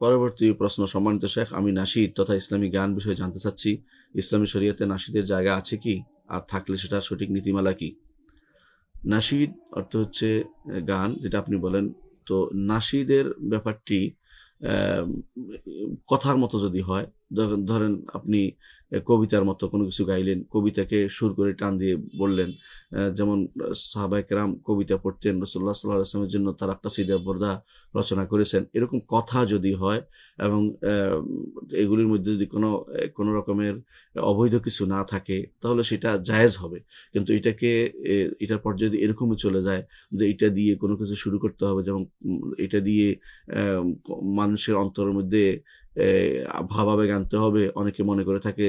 পরবর্তী প্রশ্ন সম্মানিত শেখ, আমি নাসিদ তথা ইসলামী গান বিষয়ে জানতে চাচ্ছি, ইসলামী শরীয়তে নাসিদের জায়গা আছে কি? আর থাকলে সেটা সঠিক নীতিমালা কি? নাসিদ অর্থ হচ্ছে গান যেটা আপনি বলেন। তো নাসিদের ব্যাপারটি কথার মতো যদি হয় ধরেন- আপনি কবিতার মতো কোনো কিছু গাইলেন, কবিতাকে সুর করে টান দিয়ে বললেন যেমন সাহাবাইকেরাম কবিতা পড়তেন রসুল্লাহ সাল্লাহ আসলামের জন্য তারা কাসিদা বর্দা রচনা করেছেন। এরকম কথা যদি হয় এবং এগুলির মধ্যে যদি কোনো কোনো রকমের অবৈধ কিছু না থাকে, তাহলে সেটা জায়েজ হবে। কিন্তু এটাকে এটার পর যদি এরকমই চলে যায় যে এটা দিয়ে কোনো কিছু শুরু করতে হবে, যেমন এটা দিয়ে মানুষের অন্তরের মধ্যে ভাবাবেগ আনতে হবে। অনেকে মনে করে থাকে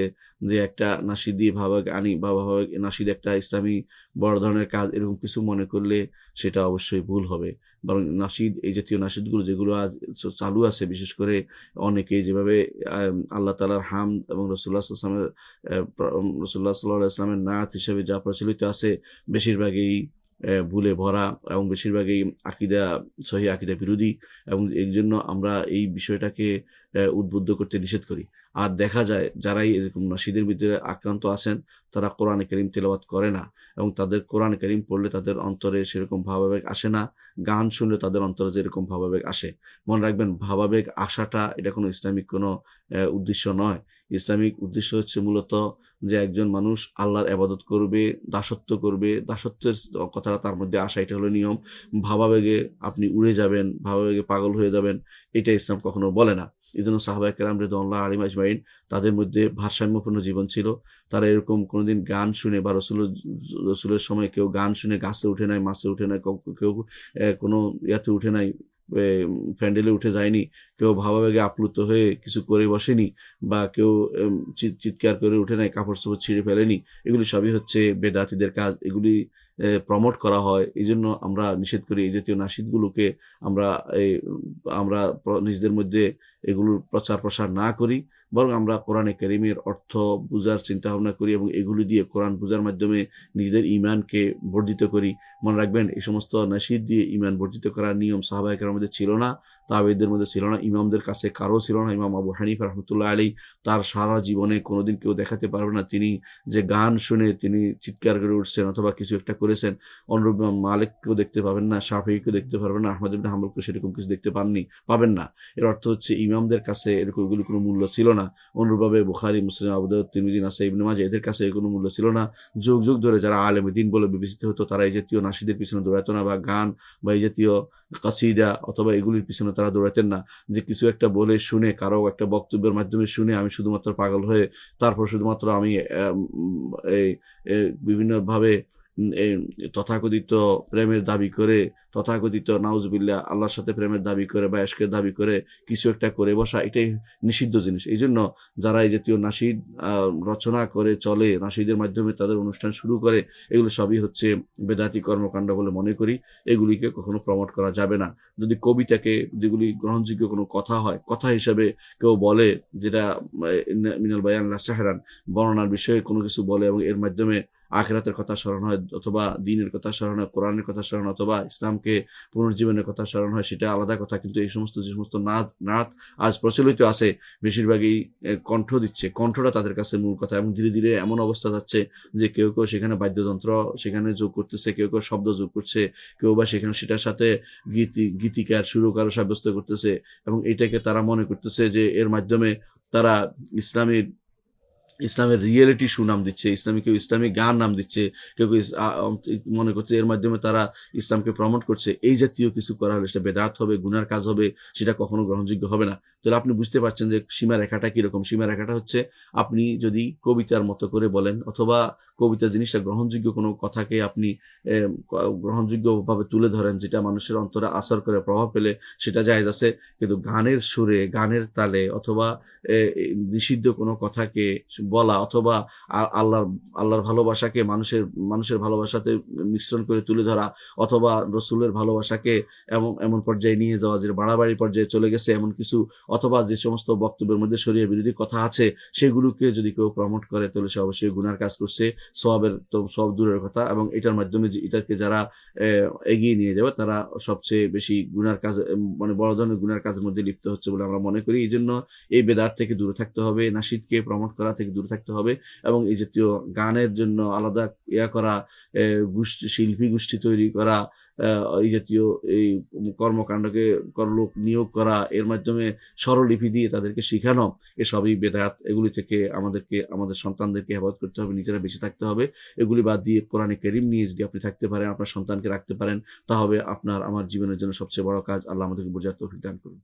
যে একটা নাসিদ দিয়ে ভাবাবেগ আনি বা ভাবাবেগ নাসিদ একটা ইসলামী বড় ধরনের কাজ এরকম কিছু মনে করলে সেটা অবশ্যই ভুল হবে। বরং নাসিদ, এই জাতীয় নাসিদগুলো যেগুলো আজ চালু আছে, বিশেষ করে অনেকে যেভাবে আল্লাহ তালার হাম এবং রসুল্লাহ আসলামের রসুল্লাহ সাল্লাহ আসলামের নাথ হিসেবে যা প্রচলিত আছে, বেশিরভাগই ভুলে ভরা এবং বেশিরভাগই আকিদা সহি আকিদা বিরোধী এবং এই জন্য আমরা এই বিষয়টাকে উদ্বুদ্ধ করতে নিষেধ করি। আর দেখা যায়, যারাই এরকম নাসিদের ভিতরে আক্রান্ত আছেন, তারা কোরআন করিম তেলাওয়াত করে না এবং তাদের কোরআন করিম পড়লে তাদের অন্তরে সেরকম ভাবাবেগ আসে না, গান শুনলে তাদের অন্তরে যেরকম ভাবাবেগ আসে। মনে রাখবেন, ভাবাবেগ আসাটা এটা কোনো ইসলামিক কোনো উদ্দেশ্য নয়। ইসলামিক উদ্দেশ্য হচ্ছে মূলত যে একজন মানুষ আল্লাহর আবাদত করবে, দাসত্ব করবে, দাসত্বের কথাটা তার মধ্যে আসা, এটা হলো নিয়ম। ভাবাবেগে আপনি উড়ে যাবেন, ভাবাবেগে পাগল হয়ে যাবেন, এটা ইসলাম কখনো বলে না। এই জন্য সাহাবাহ রেদুল্লাহ আলিম আজমাইন তাদের মধ্যে ভারসাম্যপূর্ণ জীবন ছিল। তারা এরকম কোনোদিন গান শুনে বা রসুল রসুলের সময় কেউ গান শুনে গাছে উঠে নাই, মাছে উঠে নাই কেউ- কোনো ইয়াতে উঠে নাই প্যান্ডেলে উঠে যায়নি, কেউ ভাবাবেগে আপ্লুত হয়ে কিছু করে বসেনি বা কেউ চিৎকার করে উঠে নাই কাপড় চোপড় ছিঁড়ে ফেলেনি। এগুলি সবই হচ্ছে বেদাতিদের কাজ। এগুলি প্রমোট করা হয়। এই জন্য আমরা নিষেধ করি এই জাতীয় নাসিদগুলোকে আমরা এই, আমরা নিজেদের মধ্যে এগুলোর প্রচার প্রসার না করি। বরং আমরা কোরআনে কেরিমের অর্থ বুঝার চিন্তা ভাবনা করি এবং এগুলি দিয়ে কোরআন বুঝার মাধ্যমে নিজেদের ইমানকে বর্ধিত করি। মনে রাখবেন, এই সমস্ত নাসির দিয়ে ইমান বর্ধিত করার নিয়ম সাহাবাহিকের মধ্যে ছিল না তাবেদের মধ্যে ছিল না, ইমামদের কাছে কারও ছিল না। ইমাম আবু হানিফ রহমতুল্লাহ আলী তার সারা জীবনে কোনোদিন কেউ দেখাতে পারবে না। তিনি যে গান শুনে তিনি চিৎকার করে উঠছেন অথবা কিছু একটা করেছেন, অনুরূপ মালিককেও দেখতে পাবেন না শাফিকেও দেখতে পারবেন না, আহমদ ইবনে সেরকম কিছু দেখতে পাননি, পাবেন না। এর অর্থ হচ্ছে, ইমামদের কাছে এরকম এগুলি কোনো মূল্য ছিল না। অনুরূপভাবে বুখারি, মুসলিম আবুদাউদ তিরমিজি নাসা ইবনে মাজাহ এদের কাছে কোনো মূল্য ছিল না। যুগ যুগ ধরে যারা আলেম দিন বলে বিবেচিত হতো, তারা এই জাতীয় নাসিদের পিছনে দৌড়াতো না বা গান বা এই জাতীয় কাসিদা অথবা এগুলির পিছনে তারা দৌড়াতেন না। যে কিছু একটা বলে শুনে, কারও একটা বক্তব্যের মাধ্যমে শুনে আমি শুধুমাত্র পাগল হয়ে, তারপর শুধুমাত্র আমি এই বিভিন্নভাবে তথাকথিত প্রেমের দাবি করে, তথাকথিত নাউজবিল্লা আল্লাহর সাথে প্রেমের দাবি করে, বা এশকের দাবি করে কিছু একটা করে বসা, এটাই নিষিদ্ধ জিনিস। এই জন্য যারা এই জাতীয় নাসিদ রচনা করে, চলে, নাসিদের মাধ্যমে তাদের অনুষ্ঠান শুরু করে, এগুলো সবই হচ্ছে বেদাতি কর্মকাণ্ড বলে মনে করি। এগুলিকে কখনো প্রমোট করা যাবে না। যদি কবিতাকে, যেগুলি গ্রহণযোগ্য কোনো কথা হয়, কথা হিসাবে কেউ বলে, যেটা মিনাল বায়ান সাহেরান বর্ণনার বিষয়ে কোনো কিছু বলে এবং এর মাধ্যমে আখেরাতের কথা স্মরণ হয়, অথবা দিনের কথা স্মরণ হয়, কোরআনের কথা স্মরণ অথবা ইসলামকে পুনর্জীবনের কথা স্মরণ হয়, সেটা আলাদা কথা। কিন্তু এই সমস্ত, যে সমস্ত নাচ নাচ আজ প্রচলিত আছে, বেশিরভাগই কণ্ঠ দিচ্ছে। কণ্ঠটা তাদের কাছে মূল কথা এবং ধীরে ধীরে এমন অবস্থা যাচ্ছে যে কেউ কেউ সেখানে বাদ্যযন্ত্র, সেখানে যোগ করতেছে, কেউ কেউ শব্দ যোগ করছে, কেউ বা সেখানে সেটার সাথে গীতি, গীতিকার সুরকারও সাব্যস্ত করতেছে এবং এটাকে তারা মনে করতেছে যে এর মাধ্যমে তারা ইসলামের ইসলামের রিয়েলিটি শু নাম দিচ্ছে, ইসলামী কেউ ইসলামিক গান নাম দিচ্ছে, কেউ মনে করছে এর মাধ্যমে তারা ইসলামকে প্রমোট করছে, এই জাতীয় কিছু করা হলে সেটা বেদাত হবে, গুনার কাজ হবে, সেটা কখনো গ্রহণযোগ্য হবে না। তাহলে আপনি বুঝতে পারছেন যে সীমা রেখাটা কীরকম? সীমা রেখাটা হচ্ছে আপনি যদি কবিতার মতো করে বলেন অথবা কবিতা জিনিসটা গ্রহণযোগ্য কোনো কথাকে আপনি গ্রহণযোগ্যভাবে তুলে ধরেন, যেটা মানুষের অন্তরে আসর করে প্রভাব ফেলে, সেটা জায়েজ আছে। কিন্তু গানের সুরে, গানের তালে অথবা নিষিদ্ধ কোনো কথাকে বলা অথবা আল্লাহর আল্লাহর ভালোবাসাকে মানুষের মানুষের ভালোবাসাতে মিশ্রণ করে তুলে ধরা অথবা রসুলের ভালোবাসাকে এমন এমন পর্যায়ে নিয়ে যাওয়া, যে বাড়াবাড়ি পর্যায়ে চলে গেছে এমন কিছু অথবা যে সমস্ত বক্তব্যের মধ্যে শরীয় বিরোধী কথা আছে, সেগুলোকে যদি কেউ প্রমোট করে, তাহলে সে অবশ্যই গুনার কাজ করছে সবের তো সব দূরের কথা এবং এটার মাধ্যমে যে এটাকে যারা এগিয়ে নিয়ে যাবে, তারা সবচেয়ে বেশি গুনার কাজ মানে বড় ধরনের গুনার কাজের মধ্যে লিপ্ত হচ্ছে বলে আমরা মনে করি। এই জন্য এই বেদার থেকে দূরে থাকতে হবে নাশিদকে প্রমোট করা থেকে দূরে থাকতে হবে এবং এই জাতীয় গানের জন্য আলাদা ইয়া করা গোষ্ঠী, শিল্পী গোষ্ঠী তৈরি করা এই জাতীয় এই কর্মকাণ্ডকে লোক নিয়োগ করা, এর মাধ্যমে স্বরলিপি দিয়ে তাদেরকে শেখানো, এসবই বেদাত, এগুলি থেকে আমাদেরকে, আমাদের সন্তানদেরকে হেফাজত করতে হবে, নিজেরা বেঁচে থাকতে হবে। এগুলি বাদ দিয়ে কোরআনে কেরিম নিয়ে যদি আপনি থাকতে পারেন, আপনার সন্তানকে রাখতে পারেন, তাহলে আপনার, আমার জীবনের জন্য সবচেয়ে বড় কাজ, আল্লাহ আমাদেরকে বোঝার তৌফিক দান করুন।